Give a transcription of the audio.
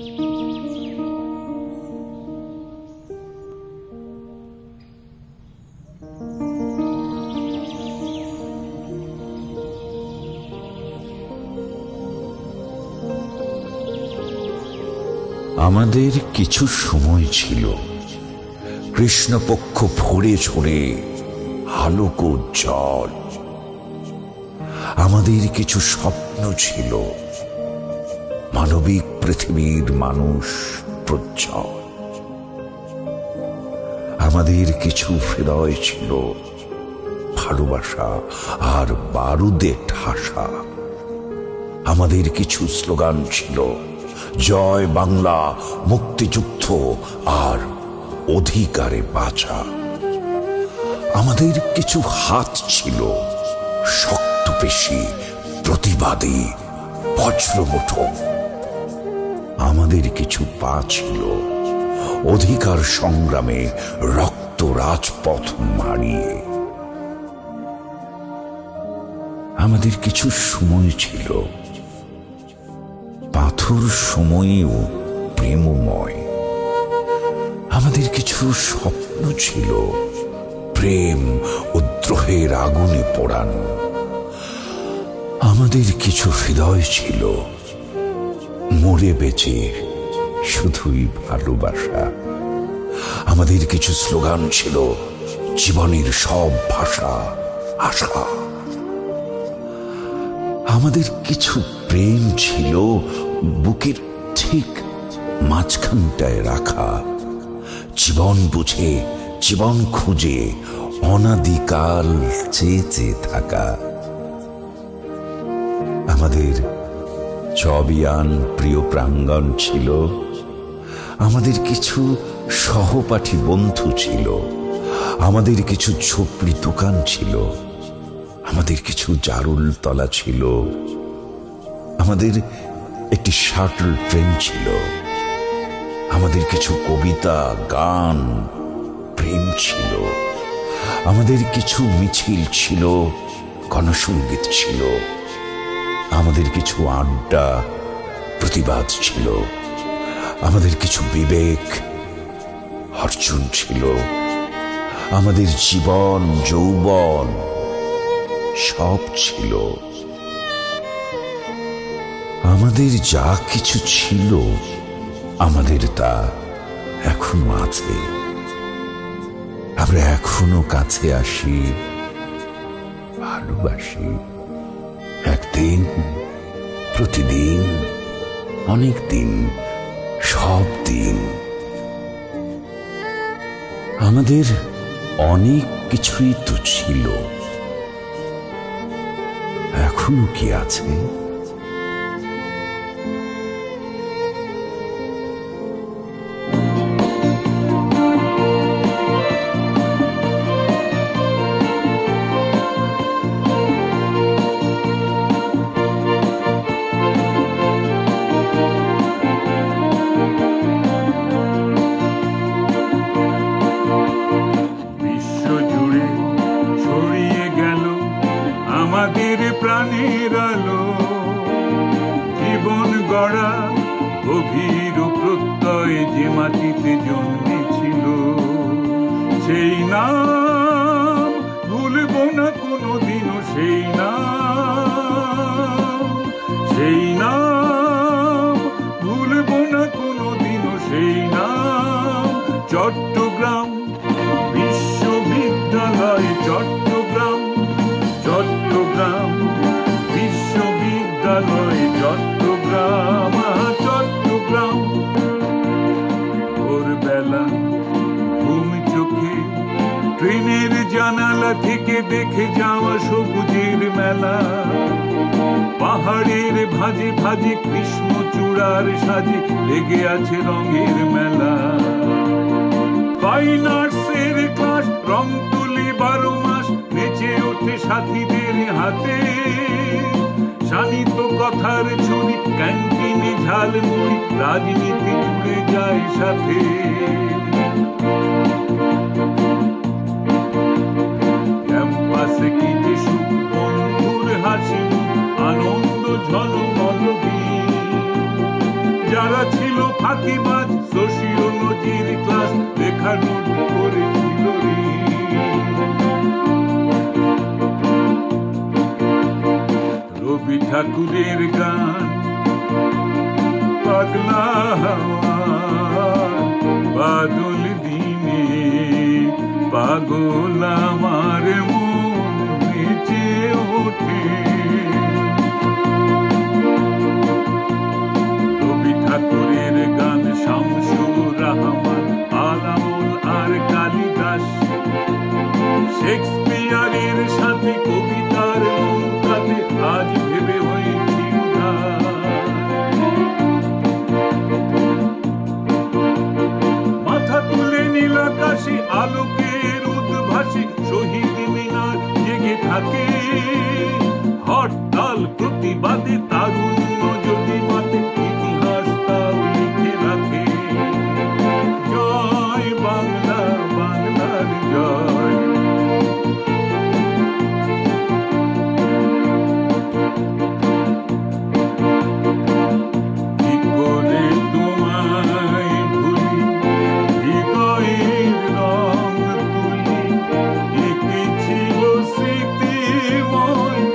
আমাদের কিছু সময় ছিল। কৃষ্ণপক্ষ ভরে ঝরে আলোক উজ্জ্বল আমাদের কিছু স্বপ্ন ছিল। মানবিক পৃথিবীর মানুষ আমাদের কিছু হৃদয় ছিল ভালোবাসা আর বারুদে ঠাসা। আমাদের কিছু স্লোগান ছিল, জয় বাংলা, মুক্তিযুদ্ধ আর অধিকারে বাঁচা। আমাদের কিছু হাত ছিল শক্ত পেশি প্রতিবাদী, বজ্রমুঠো। আমাদের কিছু পা ছিল অধিকার সংগ্রামে রক্ত রাজপথ মারিয়ে আমাদের কিছু সময় ছিল। পাথর সময়েও প্রেমময়। আমাদের কিছু স্বপ্ন ছিল। প্রেম ও দ্রোহের আগুনে পোড়ানো। আমাদের কিছু হৃদয় ছিল। মরে বেঁচে শুধুই ভালোবাসা। আমাদের কিছু স্লোগান ছিল, জীবনের সব ভাষা আশা। আমাদের কিছু প্রেম ছিল, বুকের ঠিক মাঝখানটায় রাখা। জীবন বুঝে, জীবন খুঁজে, অনাদিকাল চেয়ে চেয়ে থাকা। আমাদের চবিয়ান প্রিয় প্রাঙ্গণ ছিল। আমাদের কিছু সহপাঠী বন্ধু ছিল। আমাদের কিছু ঝোপড়ি দোকান ছিল। আমাদের কিছু জারুল তলা ছিল। আমাদের একটি শাটল ট্রেন ছিল। আমাদের কিছু কবিতা, গান, প্রেম ছিল। আমাদের কিছু মিছিল ছিল গণসঙ্গীত ছিল। আমাদের কিছু আড্ডা, প্রতিবাদ ছিল। আমাদের কিছু বিবেক, অর্জন ছিল। আমাদের জীবন, যৌবন সব ছিল। আমাদের যা কিছু ছিল, আমাদের তা এখনও আছে। আমরা এখনও কাছে আসি, ভালোবাসি। একদিন প্রতিদিন অনেক দিন সব দিন। আমাদের অনেক কিছুই তো ছিল। এখনও কি আছে? নাম ভুলব না কোনোদিনও সেই ট্রেনের জানালা থেকে দেখে যাওয়া সবুজের মেলা। পাহাড়ের ভাজে ভাজে কৃষ্ণচূড়ার সাজে লেগে আছে রঙের মেলা। ফাইন আর্টসের ক্লাস রং তুলি বারো মাস নেচে ওঠে সাথীদের হাতে। শানিত কথার ছুরি, ক্যান্টিনে ঝালমুড়ি, রাজনীতি জুড়ে যায় সাথে। ঠাকুরের গান। পাগলা বাদল দিনে পাগল আমার মন নেচে ওঠে। রবি ঠাকুরের গান শামসুর রহমান, আলামুল আর কালিদাস। শেক্সপিয়ারের সাথে Oh.